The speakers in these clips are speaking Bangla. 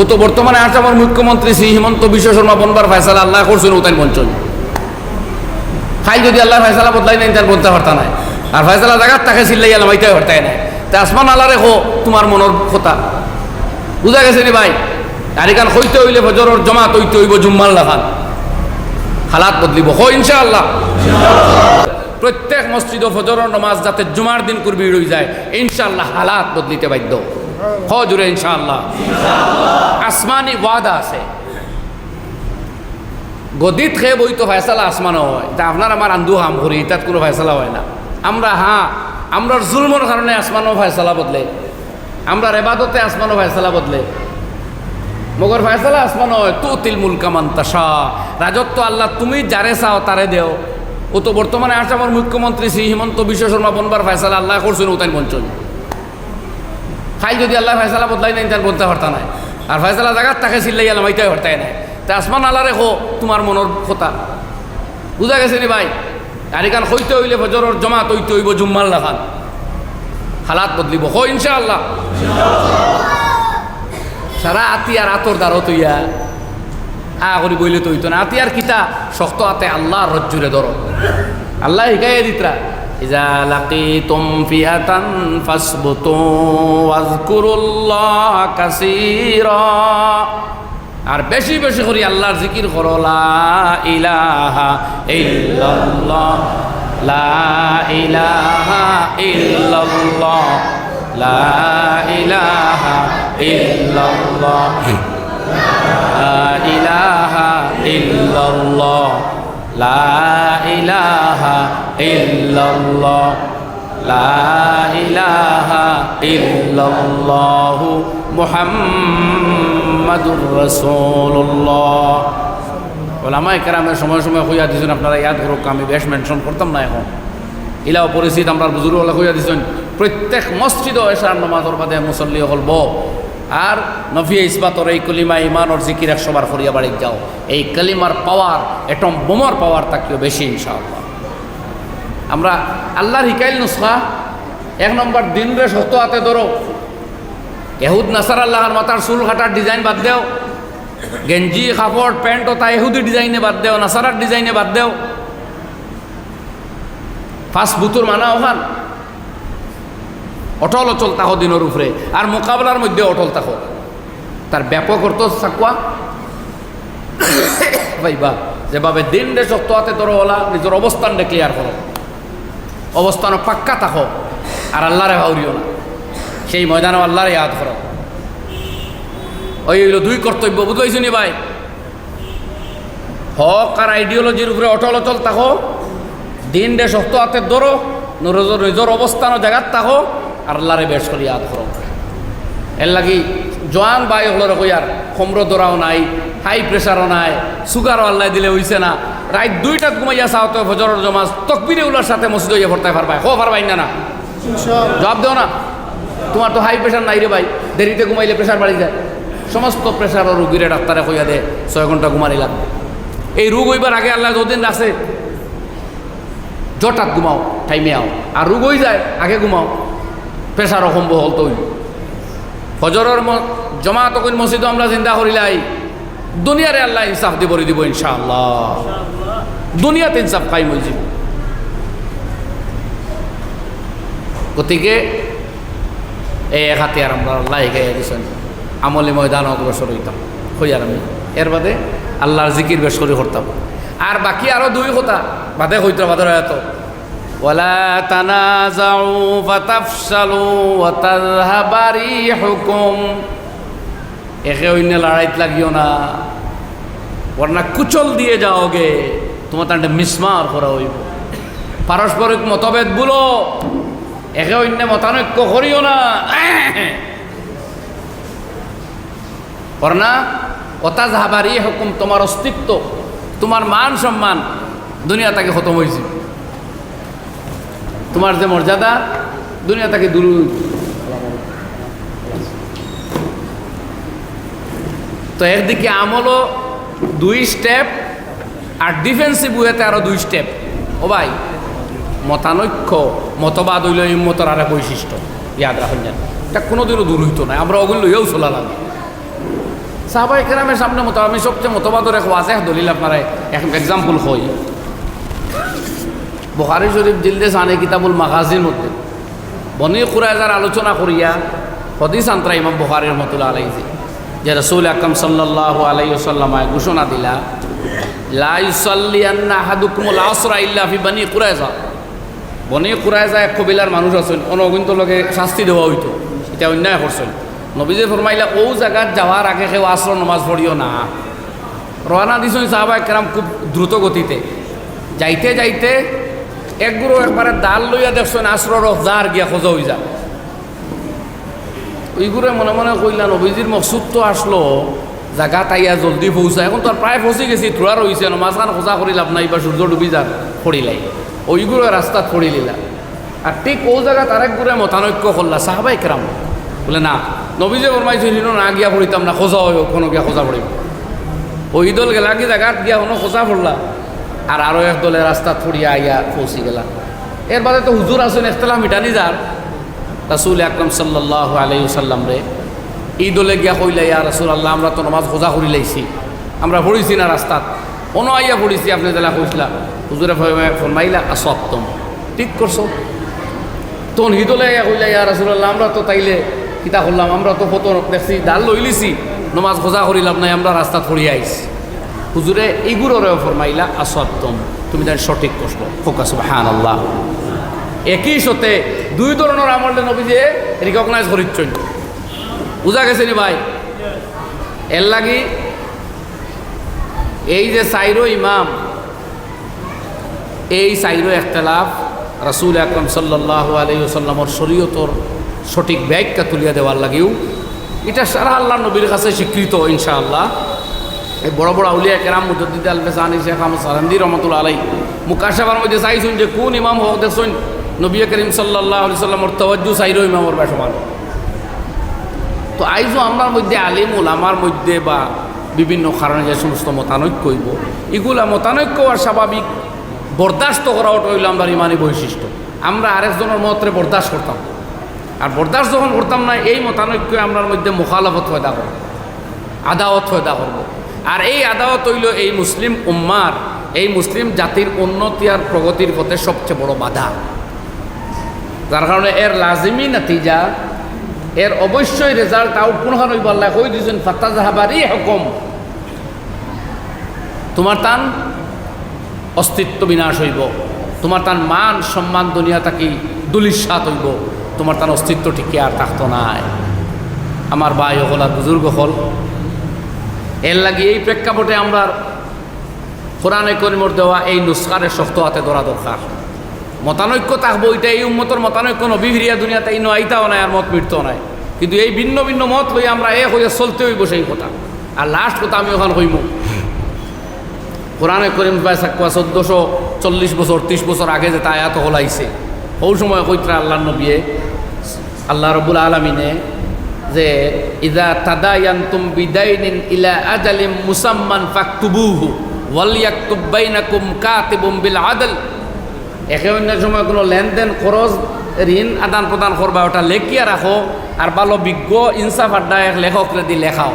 ও তো বর্তমানে আছে আমার মুখ্যমন্ত্রী শ্রী হিমন্ত বিশ্ব শর্মা বনবার ফয়সালা, আল্লাহ করছেন ওতাই মঞ্চন খাই যদি আল্লাহ ফয়সালা বদলাই নাই তার বলতে পারতা নাই। আর ফয়সালা জায়গার তাকে চিল্লাই আলাম এইটাই হরতাই নাই। তা আসমান আল্লাহ রেখো তোমার মনের কথা। বুঝা গেছে নি ভাই? আর এখান হইতে হইলে ফজরের জমা হইতে হইব জুম্মাল লাখান হালাত বদলিব। হো, ইনশাআল্লাহ। প্রত্যেক মসজিদ ও ফজরের নমাজ যাতে জুমার দিন করবি রই যায়, ইনশাআল্লাহ হালাত বদলিতে বাধ্য। হ জুড়ে ইনশাআল্লাহ। আসমানি ওয়াদা আছে। গদিত খেয়ে বই তো ফয়সালা আসমানও হয়। তা আপনার আমার আন্দু হাম করি তাত কোনো ফয়সালা হয় না। আমরা হ্যাঁ আমরা জুলমর কারণে আসমানও ফয়সালা বদলে। আমরা রেবাদতে আসমানও ফয়সালা বদলে। মগর ফয়সালা আসমান হয়। তু তিল মুলকামান তাসা রাজত্ব আল্লাহ, তুমি যারে চাও তারে দেও। ও তো বর্তমানে আছে আমার মুখ্যমন্ত্রী শ্রী হিমন্ত বিশ্ব শর্মা বনবার ফয়সালা, আল্লাহ করছেন ও তাই খাই যদি আল্লাহ ফয়সালা বদলাই নাই তার বলতে পারতা নাই। আর ফয়সালা জাগাত তাকে চিল্লাই আলাম, এইটাই হরতাই নাই। তা আসমান আল্লাহ রেখো, তোমার মনের কথা। বুঝা গেছে নি ভাই? আর এখান হইতে হইলে ফজরের জমাত হইতে হইব জুম্মাল লাখান হালাত বদলিব। হো, ইনশাআল্লাহ। সারা আতি আর আতর দ্বারো তৈয়া আ করি বইলে তৈতো না। আতি আর কিতা? শক্ত আতে আল্লাহ রজ্জুরে ধরো। আল্লাহ শিকাই দিতরা। ইজা লাকিতুম ফিয়াতান ফাসবুতু ওয়াজকুরুল্লাহ কাসীরা। আর বেশি বেশি করি আল্লাহর জিকির করো, লা ইলাহা ইল্লাল্লাহ, লা ইলাহা ইল্লাল্লাহ, লা ইলাহা ইল্লাল্লাহ, লা ইলাহা ইল্লাল্লাহ, লা ইলাহা ইল্লাল্লাহ, লা ইলাহা ইল্লাল্লাহ মুহাম্মাদুর রাসূলুল্লাহ। ওলামা একরামের সময় সময় হইয়া দিয়েছেন আপনারা ইয়াদ করুক, আমি বেশ মেনশন করতাম না এখন। ইলাও পরিচিত, আমরা বুজুর্গ হলে হইয়া দিয়েছেন প্রত্যেক মসজিদ এসার নমাজর বাদে মুসল্লি হল আর নফিয়া ইসবাতর এই কলিমা ইমানর জিকির একশোবার ফরিয়া বাড়ি যাও। এই কলিমার পাওয়ার এটম বোমার পাওয়ার তাকেও বেশি, ইনশাআল্লাহ। আমরা আল্লাহর হিকাইল নুসখা, এক নম্বর দিন রে সত্য হাতে ধরো। এহুদ নাসার আল্লাহর মাথার চুল কাটার ডিজাইন বাদ দেও। গেঞ্জি, কাপড়, প্যান্ট ও তা এহুদি ডিজাইনে বাদ দেও, নাসারার ডিজাইনে বাদ দেও। ফার্স্ট বুতুর মানা ওখান। অটল অচল তাহ দিনের উপরে, আর মোকাবেলার মধ্যে অটল তাহ তার ব্যাপক অর্থ চাকুয়া ভাইবা, যেভাবে দিন রে শক্ত হাতে ধরো ওলা, নিজের অবস্থান ক্লিয়ার করো। অবস্থান পাক্কা থাকো। আর আল্লাহরে ভাউরিও না। সেই ময়দানে আল্লাহরে ইয়াদ করো। ওই দুই কর্তব্য, বুঝাইছো নি ভাই? হক আর আইডিওলজির উপরে অটল অচল থাকো। দিন রে শক্ত হাতে ধরো, নিজের অবস্থান জায়গাত থাকো আর আল্লাহরে বেশ করে ইয়াদ করো। এর লাগি জোয়ান বাই হলো কইয়ার কমর দৌড়াও নাই হাই প্রেশারও নাই সুগারও আল্লাহ দিলে হইছে না। রাত দুইটাত ঘুমাইয়া চাও তো ফজরের জমাজ তকবিরে উলার সাথে মসজিদ হইয়া ভরতে পারবাই হো পারবাই না না। জবাব দেও না। তোমার তো হাই প্রেশার নাই রে ভাই। দেরিতে ঘুমাইলে প্রেশার বাড়ি যায়। সমস্ত প্রেশার ও রুগীরে ডাক্তারে কইয়া দে ছয় ঘণ্টা ঘুমানি লাগবে। এই রোগ হইবার আগে আল্লাহ যতদিন আছে জটাত ঘুমাও টাইমে আও। আর রোগ হয়ে যায় আগে ঘুমাও। প্রেশার অসম্ভব হল তো ফজরের জমা তখন মসজিদ আমরা চিন্তা করিলাই। দুনিয়ারে আল্লাহ ইনসাফ দিব দিব ইনশাআল্লাহ। দুনিয়াতে ইনসাফ খাই মসজিদ গতিকে এই এক হাতে আর আমরা আল্লাহ গাইয়া দিছেন আমলে ময়দান অগ্রসর হইতাম হইয়ার আমি এর বাদে আল্লাহর জিকির বেশ করে করতাম আর বাকি আরো দুই কথা বাদে হইতো বাদে হয়তো ولا تنازعوا فتفشلوا وتذهب ريحكم একে অন্য লড়াইত লাগিও না ওরনা কুচল দিয়ে যাওগে তোমার তান্ডে মিসমার করা হইব। পারস্পরিক মতভেদ বলো একে অন্য মতানৈক্য করিও না। ওরনা অতাজ হাবারি হুকুম, তোমার অস্তিত্ব, তোমার মান সম্মান, দুনিয়া তাকে খতম হয়েছে তোমার যে মর্যাদা, দুনিয়া তাকে দূর তো একদিকে আমলও দুই স্টেপ আর ডিফেন্সিভ ওয়েতে আরও দুই স্টেপ ও ভাই, মতানৈক্য, মতবাদ হইল ইম্মতর আর এক বৈশিষ্ট্য। ইয়াদ রাখুন জান এটা কোনোদিনও দূর হইতো না, আমরা ওগুলো লইয়াও চলালাম সাহাবাই কেরামের সামনে মতো আমি সবচেয়ে মতবাদর এক ওয়াজে দলিল আপনারা এক এক্সাম্পল হই। বহারি শরীফ জিলদে সানে কিতাবুল মাগাজির মধ্যে। বনি কুরাইজার আলোচনা করিয়া হদিস আন্তরা ইমাম বহারের মতুল আলাইজি যে রসুল আকরম সাল্লাহ আলাইসাল্লামায় ঘোষণা দিলা বানি এক কবিলার মানুষ আছেন অনগন্ত লোকে শাস্তি দেওয়া হইতো। এটা অন্যায় করছেন। নবীজে ফরমাইলা ও জায়গাত যাওয়ার আগে কেউ আসর নমাজ পড়িও না। রওনা দিছেন সাহাবা কেরাম খুব দ্রুত গতিতে। যাইতে যাইতে একগুলো একবারে দাল লইয়া দেখছেন আসর যার গিয়া খোঁজা হয়ে যায়। ওইগুলো মনে মনে কইলা নবীজির মকসুদ তো আসলো। জাগা তাইয়া জলদি পৌঁছা এখন তো আর প্রায় ফসি গেছি থোড়া রয়েছে মাঝখান খোঁজা করি লাভ নাই, বা সূর্য ডুবি যার পড়িলাই ওইগুলো রাস্তাত পড়িলিলা আর ঠিক ও জায়গা তার একগুলো মতানৈক্য করলা সাহাবাই কেরাম বলে, না, নবীজে ফরমাইছে হিন না, গিয়া পড়িতাম না খোঁজা হইব কোনো গিয়া খোঁজা পড়িব ওই দল গেলা, কি জায়গাত গিয়া কোনো খোঁজা পড়লা আর আরও এক দলে রাস্তা ছড়িয়া আইয়া পৌঁছি গেলা। এর বাদে তো হুজুর আছেন এখতলা মিটানি যার রাসুল আকরম সাল্লাহ আলাই সাল্লাম রে এই দলে গিয়া কইলা, ইয়া রাসুল আল্লাহ আমরা তো নমাজ খোঁজা করি লাইছি। আমরা পড়িছি না রাস্তাত। অন আইয়া পড়িছি, আপনি তাহলে কইসলা হুজুরে ফরমাইলা আসপ্তম ঠিক করছ? তখন হিদলে ইয়া কইলা, ইয়া রাসুল আল্লাহ আমরা তো তাইলে কিতা করলাম? আমরা তো ফটো দেখছি ডাল লই লিছি। নমাজ খোঁজা করিলাম নাই, আমরা রাস্তাত পড়িয়া আইছি। হুজুরে এইগুলোরেও ফরমাইলা আসপ্তম তুমি তাই সঠিক করছ ফোকাস হান আল্লাহ একই সাথে দুই ধরনের আমলে নবীজে রিকগনাইজ করিচ্ছেন। বুঝা গেছে নি ভাই? এর লাগি এই যে সাইরো ইমাম, এই সাইরো একতলাফ রাসুল আকরম সাল্লাহ আলহিসাল্লামর শরীয়তর সঠিক ব্যাখ্যা তুলিয়া দেওয়ার লাগেও। এটা সারা আল্লাহ নবীর কাছে স্বীকৃত, ইনশাআল্লাহ। এই বড় বড় আউলিয়া কেরাম মুজদ্দিদ আল বেসানি, শেখ আহমদ সালান্দি রহমতুল আলাই মুকাশাবার মধ্যে চাইছুন যে কোন ইমাম হোক, দেখছেন, নবী করিম সাল্লাহ আলি সাল্লামর তওয়াজ্জু সাইরো ইমামর বা সমান তো আইজও আমার মধ্যে আলিমুল আমার মধ্যে বা বিভিন্ন কারণে যে সমস্ত মতানৈক্য হইব, এগুলা মতানৈক্য আর স্বাভাবিক বরদাস্ত করা ওটা হইল আমার ইমানি বৈশিষ্ট্য। আমরা আরেকজনের মতরে বরদাস্ত করতাম। আর বরদাস্ত যখন করতাম না, এই মতানৈক্য আমরা মধ্যে মুখালফত ফয়দা করব, আদাওয়াত ফয়দা করব। আর এই আদাওয়াত হইল এই মুসলিম উম্মার, এই মুসলিম জাতির উন্নতি আর প্রগতির পথে সবচেয়ে বড় বাধা। যার কারণে এর লাজিমি নাতিজা এর অবশ্যই রেজাল্ট আউট কোনখান হইব আল্লাহ। কই দিয়েছেন ফাত্তা জাহাবারি হুকম তোমার তান অস্তিত্ব বিনাশ হইব। তোমার তার মান সম্মান দুনিয়া থাকি দুলিশাত হইব। তোমার তার অস্তিত্ব ঠিকই আর থাকতো নাই। আমার ভাই হল আর বুজুর্গ হল। এর লাগি এই প্রেক্ষাপটে আমরা কোরআনে করিমর দেওয়া এই নুস্কারের শক্ত হাতে ধরা দরকার। মতানৈক্য থাকব এটা এই উন্মতর মতানৈক্য। নবিহিরিয়া দুনিয়াতে এই নয়টাও নাই আর মত মিটতেও নাই। কিন্তু এই ভিন্ন ভিন্ন মত লই আমরা এক হইয়া চলতে হইব সেই কথা। আর লাস্ট কথা আমি ওখানে হইব কোরআনে করিম প্রায় সাকুয়া চোদ্দোশো চল্লিশ বছর, ত্রিশ বছর আগে যে তা এত হলাইছে ওই সময় কইত্রা আল্লাহ নবীয়ে, আল্লাহ রবুল আলমিনে যে, ইদা তাদা তাদায়ান্তুম বিদাইনিন ইলা আজালিম মুসাম্মান ফাকতুবুহু ওয়ালিয়াকতুব বাইনাকুম কাতিবুম বিল আদল। একে অন্য সময় কোনো লেনদেন, খরচ, ঋণ আদান প্রদান করবা, ওটা লেখিয়া রাখো, আর ভালো বিজ্ঞ ইনসাফ আড্ডা এক লেখকরে দি লেখাও।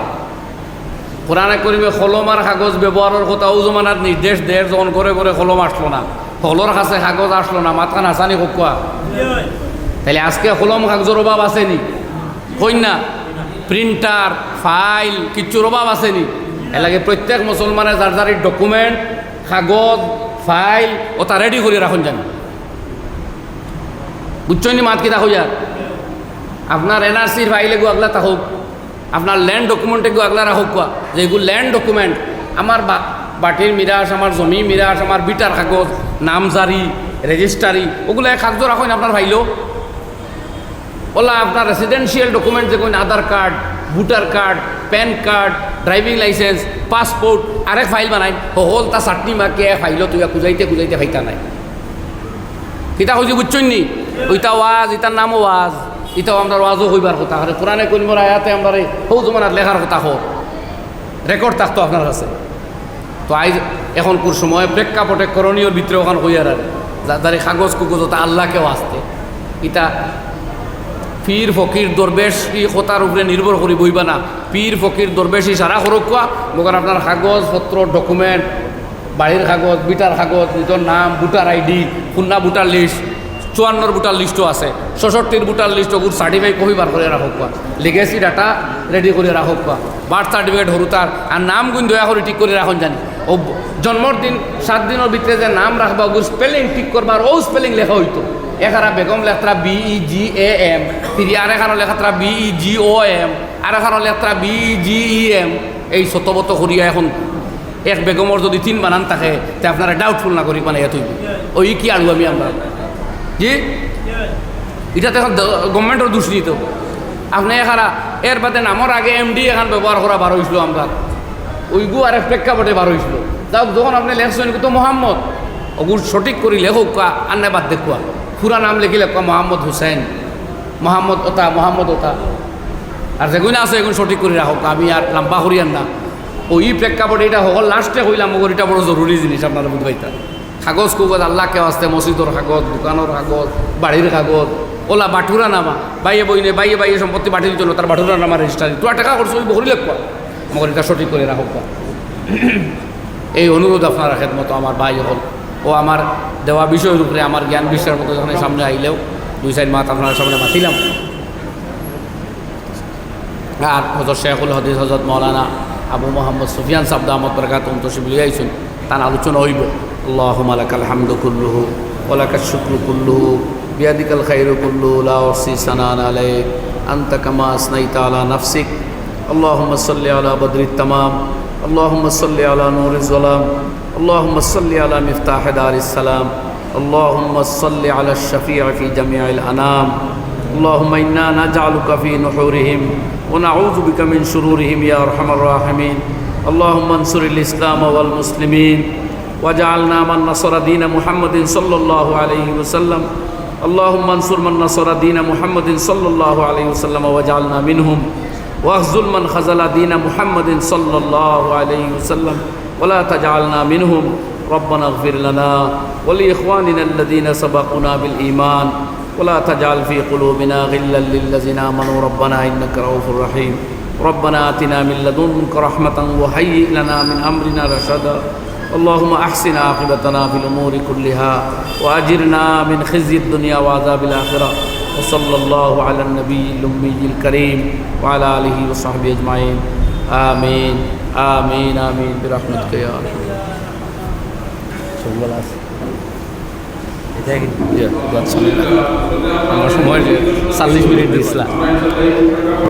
কোরআনে করিবে কলম আর কাগজ ব্যবহারের কথা ও জমানার নির্দেশ দেয়, যখন করে করে কলম আসলো না। হলর কাছে কাগজ আসলো না, মাথা নাচানি কোয়া তাহলে আজকে কলম কাগজের অভাব আসেনি কন্যা প্রিন্টার ফাইল কিচ্ছুর অভাব আসেনি এর লাগে প্রত্যেক মুসলমানের যার যার ডকুমেন্ট কাগজ ফাইল ও তা রেডি করে রাখুন জানি বুঝছনি মাত কি দেখো যার আপনার এনআরসির ফাইলে গো আগলা থাকুক আপনার ল্যান্ড ডকুমেন্টে গো আগলা রাখুক কোয়া যে এগুলো ল্যান্ড ডকুমেন্ট আমার বাটির মিরাস আমার জমি মিরাস আমার বিটার কাগজ, নামজারি রেজিস্ট্রারি ওগুলো এক কাগজ রাখুন আপনার ফাইলও ওলা আপনার রেসিডেন্সিয়াল ডকুমেন্ট যে কোন Aadhaar card, voter card, PAN card driving licence passport আরেক ফাইল বানাই। হল তা চাটনি মাকে ফাইলত তুই খুঁজাইতে খুঁজাইতে ফাইতা নাই। কিতা হয়েছে বুঝছই নি? ওইটা ওয়াজ ইটার নামও ওয়াজ। ইটাও আমরা ওয়াজও হইবার কথা। হরে পুরানে কলিমর আয়াতে আমরা হৌ জমানার লেখার কথা হোক রেকর্ড থাকতো আপনার কাছে। তো আইজ এখন কোন সময় প্রেক্ষাপটে করণীয় ভিতরে ওখান হইয়ার আর যাদের কাগজ কুগজ তা আল্লাহকেও আসতে ইটা পীর ফকির দরবেশ ই কথার উপরে নির্ভর করি বইবা না। পীর ফকির দরবেশ সারা কোয়া মগর আপনার কাগজ পত্র ডকুমেন্ট বাড়ির কাগজ বিটার কাগজ নিজের নাম ভোটার আইডি খুন্না ভোটার লিস্ট চুয়ান্নর ভোটার লিস্টও আছে। ছষট্টির ভোটার লিস্ট ওগুর সার্টিফিকেট কপি বার করে রাখক লিগেসি ডাটা রেডি করে রাখক বার্থ সার্টিফিকেট হরু তার আর নাম গুণ দয়া করে ঠিক করে রাখুন জানি। ও জন্মর দিন, সাত দিনের ভিতরে যে নাম রাখবা ওগুর স্পেলিং ঠিক করবার ও স্পেলিং লেখা হইতো এখানা বেগম লেখা বিই জি এ এম ফিরি আর এখানো লেখা বিই জি ও এম আর এখানো লেখা বিই জি ই এম এই শতবত করিয়া এখন, এক বেগমর যদি তিন বানান থাকে, তে আপনারা ডাউটফুল না করি মানে এতই ওই কি আলু আমি আমরা জি? এটা তো এখন গভর্নমেন্টের দোষ দিত আপনি এখানা এর বাদে নামর আগে এমডি এখান ব্যবহার করা বার হয়েছিল আমরা ওইগু আর এক প্রেক্ষাপটে বার হয়েছিল যাক, যখন আপনি লেখছেন তো মোহাম্মদ ওগুর সঠিক করি লেখক কা আন্নে বাদ দেখুয়া। পুরা নাম লিখি লেখা মোহাম্মদ হুসেন মোহাম্মদ ওতা মোহাম্মদ ওতা। আর যেগুলো আছে এগুলো সঠিক করে রাখো আমি আর লাম্বা করিয়ান না। ওই প্রেক্ষাপটে এটা সকল লাস্টে হইলাম ওগুলো এটা বড় জরুরি জিনিস আপনারা বুঝবাইতা কাগজ কুগজ আল্লাহকে আসতে মসজিদর কাগজ দোকানের কাগজ বাড়ির কাগজ, ওলা বাটুরা নামা বাইয়ে বইনে, বাইয়ে বাইয়ে সম্পত্তি বাটির জন্য তার বাটুরা নামা রেজিস্টারি তোরা টাকা করছ ওই বহরি লেখবা মগর এটা সঠিক করে রাখো এই অনুরোধ আপনার রাখেন মতো আমার ভাই হল। ও আমার দেওয়া বিষয়ের উপরে, আমার জ্ঞান বিষয়ের মতো যখন সামনে আইলেও দুই সাইড মাত আপনার সামনে মাতিলাম। আর হজরত শেখুল হদিস, হজরত মৌলানা আবু মোহাম্মদ সুফিয়ান সাবদা আহমদ বরকাত তসিব লিয়াইছেন। তার আলোচনা হইব আল্লাহ মালাকাল হামদু কুল্লুহু ওলাকা শুক্রু কুল্লুহু বিয়াদিকাল খাইরু কুল্লু লা ওসি সানান আসনাইতা আলা নাফসিক। اللهم صل على بدر التمام اللهم صل على نور الظلام اللهم صل على مفتاح دار السلام اللهم صل على الشفيع في جميع الأنام. اللهم إنا نجعلك في نحورهم ونعوذ بك من شرورهم يا أرحم الراحمين. اللهم انصر الإسلام والمسلمين وجعلنا من نصر دين محمد صلى الله عليه وسلم. اللهم انصر من نصر دين محمد صلى الله عليه وسلم وجعلنا منهم. واخذل من خذل دين محمد صلى الله عليه وسلم ولا تجعلنا منهم. ربنا اغفر لنا ولإخواننا الذين سبقونا بالإيمان ولا تجعل في قلوبنا غلا للذين آمنوا. ربنا إنك رؤوف رحيم. ربنا آتنا من لدنك رحمة وهيئ لنا من أمرنا رشدا. اللهم أحسن عاقبتنا في الأمور كلها وأجرنا من خزي الدنيا وعذاب الآخرة. وصلى الله على النبي الأمي الكريم وعلى آله وصحبه أجمعين آمين آمين آمين برحمتك يا أرحم আমার সময় চাল্লিশ মিনিট দিয়েছিলাম